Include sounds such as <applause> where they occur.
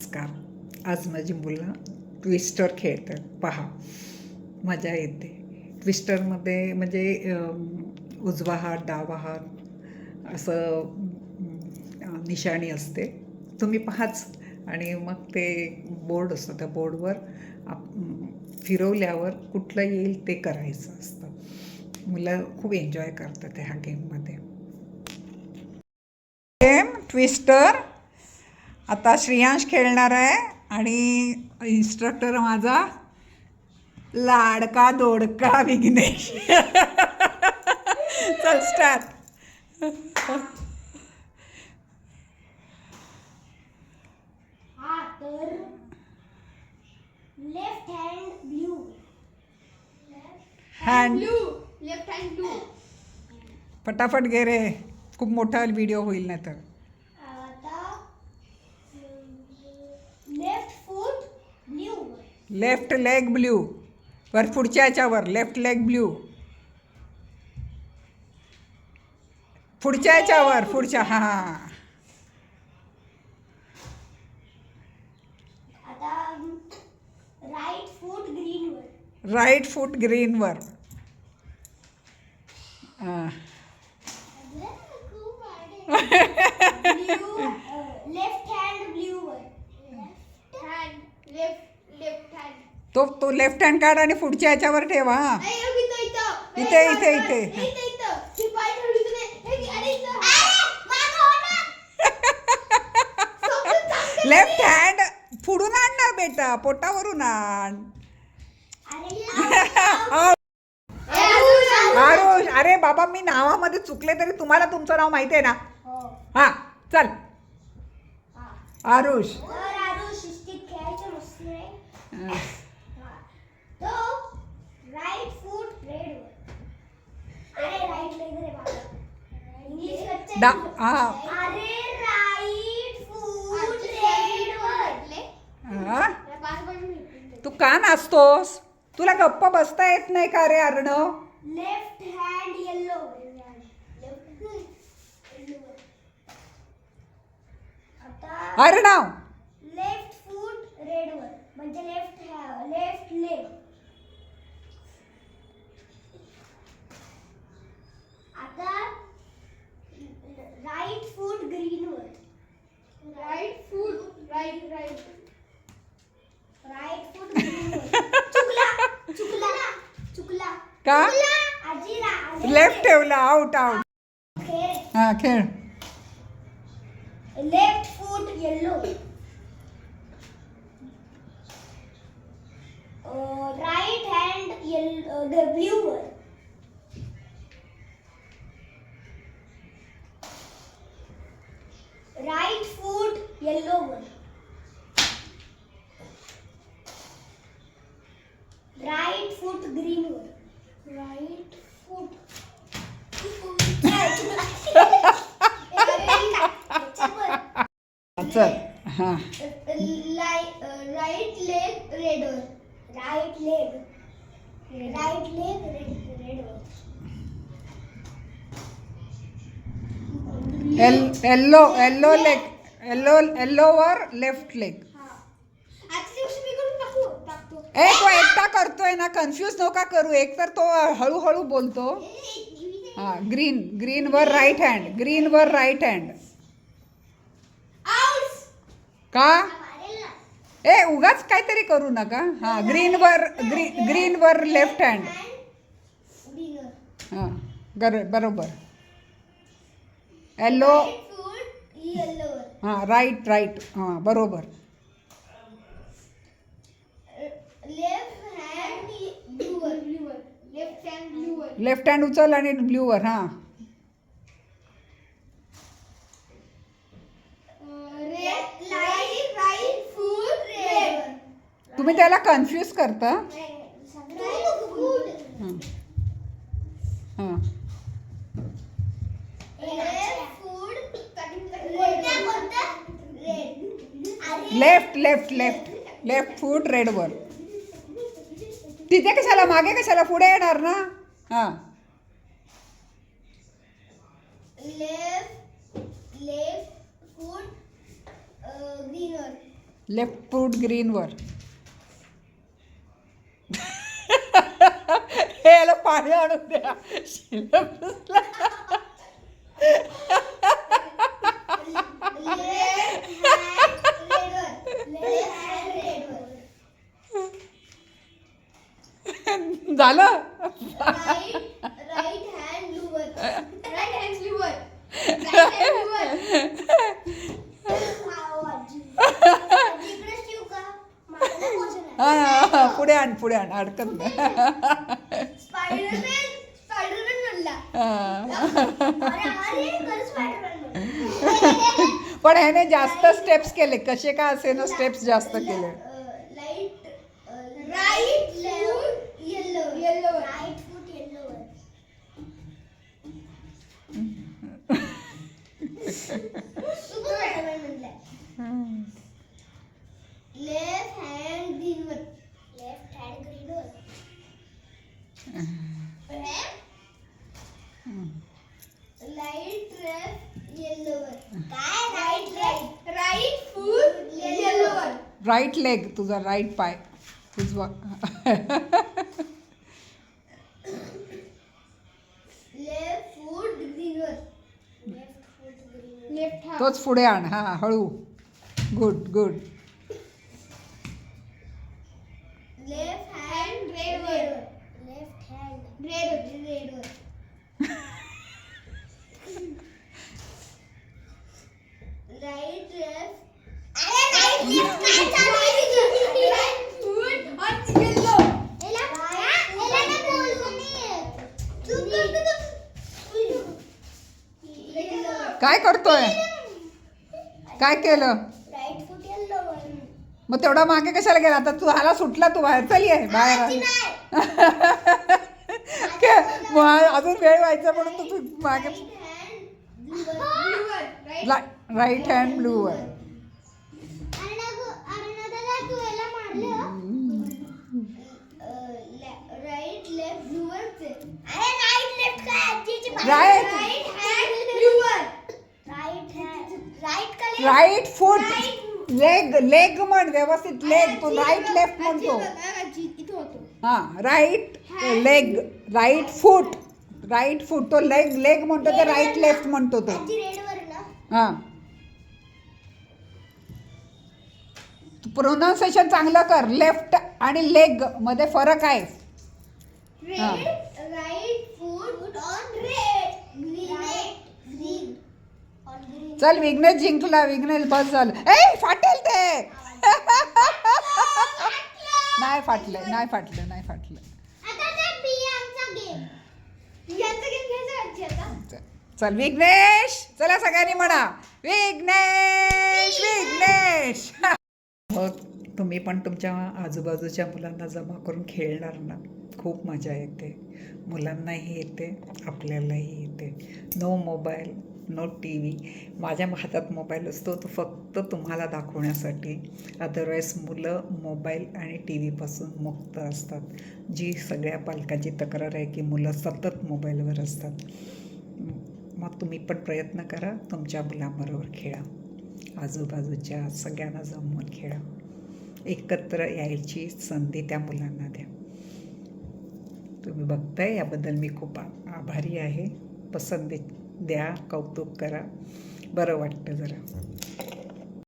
नमस्कार. आज माझी मुलं ट्विस्टर खेळतात. पहा मजा येते. ट्विस्टरमध्ये म्हणजे उजवा हात डावा हात असं निशाणी असते. तुम्ही पाहाच. आणि मग ते बोर्ड असतं. त्या बोर्डवर आप फिरवल्यावर कुठलं येईल ते करायचं असतं. मुलं खूप एन्जॉय करतात ह्या गेममध्ये गेम ट्विस्टर आता श्रेयांश खेळणार आहे आणि इन्स्ट्रक्टर माझा लाडका दोडका विघ्नेश. चल start left hand hand blue left hand blue फटाफट घे रे. खूप मोठा व्हिडिओ होईल नाही तर आता left foot blue left leg blue वर पुढच्या याच्यावर लेफ्ट लेग ब्ल्यू पुढच्या याच्यावर पुढच्या हां आता राईट फूट ग्रीन वर. राईट फूट ग्रीनवर हां ब्ल्यू लेफ्ट हँड ब्ल्यू वर हँड लेफ्ट लेफ्ट हँड तो तो लेफ्ट हँड काढ आणि पुढच्या याच्यावर ठेवा हा. इथे, इथे, इथे. लेफ्ट हँड पुढून आण ना बेटा. पोटावरून आण. <laughs> आरुष अरे बाबा मी नावामध्ये चुकले तरी तुम्हाला तुमचं नाव माहिती आहे ना? हा. चल. आरुष. खेळायचं मस्त आहे अं, तो राईट फूट रेड वर अरे राईट लेग रे बाबा इंग्लिश कच्चा डा. हा? तू का नाचतोस? तुला गप्प बसता येत नाही का रे Arnav? Left hand yellow Arnav left foot red वर म्हणजे लेफ्ट लेफ्ट लेग आता राईट फूट ग्रीन वर right foot right right right foot green वर चुकला चुकला चुकला का? चुकला. आजी रा आजी लेफ्ट ठेवला आउट आउट खेळ. हा खेळ left foot yellow right hand yellow blue वर राईट फूट येलो वर राईट फूट ग्रीन वर राईट फूट. चल. हा. Right leg रेडवर. Right leg. Right leg red रेडवर. L yellow yellow leg yellow येल्लोवर left leg. ए तो एकटा करतोय ना कन्फ्यूज नका करू. एक तर तो हळूहळू बोलतो. हा ग्रीन ग्रीनवर राईट हँड ग्रीनवर राईट हँड का? ए उगाच काहीतरी करू नका. हा ग्रीनवर ग्री ग्रीनवर लेफ्ट हँड हां गर बरोबर. येलोवर हां राईट राईट हां बरोबर लेफ्ट हँड ब्लूवर ब्लूवर लेफ्ट हँड ब्लूवर लेफ्ट हँड उचल आणि ब्ल्यूवर हां. तुम्ही त्याला कन्फ्यूज करता. हां. Left left left left foot रेडवर तिथे कशाला मागे कशाला? पुढे येणार ना? हां. लेफ्ट लेफ्ट फूट ग्रीनवर लेफ्ट फूट ग्रीनवर हे याला पाणी आणून द्या. सिलेबसला झालं? हा, पुढे आण पुढे आण. अडकत नाही. पण ह्याने जास्त स्टेप्स केले. कसे का असे ना स्टेप्स जास्त केले light right left yellow yellow right foot yellow left hand ग्रीनवर left hand ग्रीनवर लाइट लेफ्ट येलोवर काय राईट राईट राईट फूट येलोवर राईट लेग तुझा राईट पाय. उजवा <laughs> लेफ्ट फूट ग्रीनवर लेफ्ट फूट ग्रीनवर लेफ्ट तोच पुढे आण. हा हळू. गुड गुड लेफ्ट हँड रेडवर लेफ्ट हँड रेड रेडवर राईट लेफ्ट अरे राईट लेफ्ट काय चालू आहे राईट फूट ऑन येलो एला एला ना बोलू नये तू तू तू काय करतोय? काय केलं? मग तेवढा मागे कशाला गेला? आता तू हाला सुटला तू बाहेर चल ये बाहेर <laughs> अजून वेळ व्हायचा म्हणून तू तू मागे राईट हँड ब्लूवर राईट लेफ्ट ब्लूवर अरे राईट लेफ्ट काय आजीची Right. Right hand ब्लूवर right hand right foot leg leg म्हण व्यवस्थित लेग तू राईट लेफ्ट म्हणतो. हा right leg right foot right foot तो लेग लेग म्हणतो ते राईट लेफ्ट म्हणतो तो. हा. प्रोनाऊन्सिएशन चांगलं कर लेफ्ट आणि लेगमध्ये फरक आहे. हा. Red right foot on red green green on green चल विघ्नेश जिंकला विघ्नेश बस झालं. ए फाटेल ते. नाही फाटलं नाही फाटलं नाही फाटलं. चल विघ्नेश. चला सगळ्यांनी म्हणा. विघ्नेश विघ्नेश! हो तुम्ही पण तुमच्या आजूबाजूच्या मुलांना जमा करून खेळणार ना. खूप मजा येते. मुलांनाही येते आपल्यालाही येते. No mobile no T V माझ्या हातात मोबाईल असतो तो फक्त तुम्हाला दाखवण्यासाठी. अदरवाईज मुलं मोबाईल आणि टी व्हीपासून मुक्त असतात. जी सगळ्या पालकाची तक्रार आहे की मुलं सतत मोबाईलवर असतात. मग तुम्ही पण प्रयत्न करा तुमच्या मुलांबरोबर खेळा. आजूबाजूच्या सगळ्यांना जमवून खेळा. एकत्र यायची संधी त्या मुलांना द्या. तुम्ही बघताय याबद्दल मी खूप आ- आभारी आहे. पसंती द्या कौतुक करा. बरं वाटतं जरा.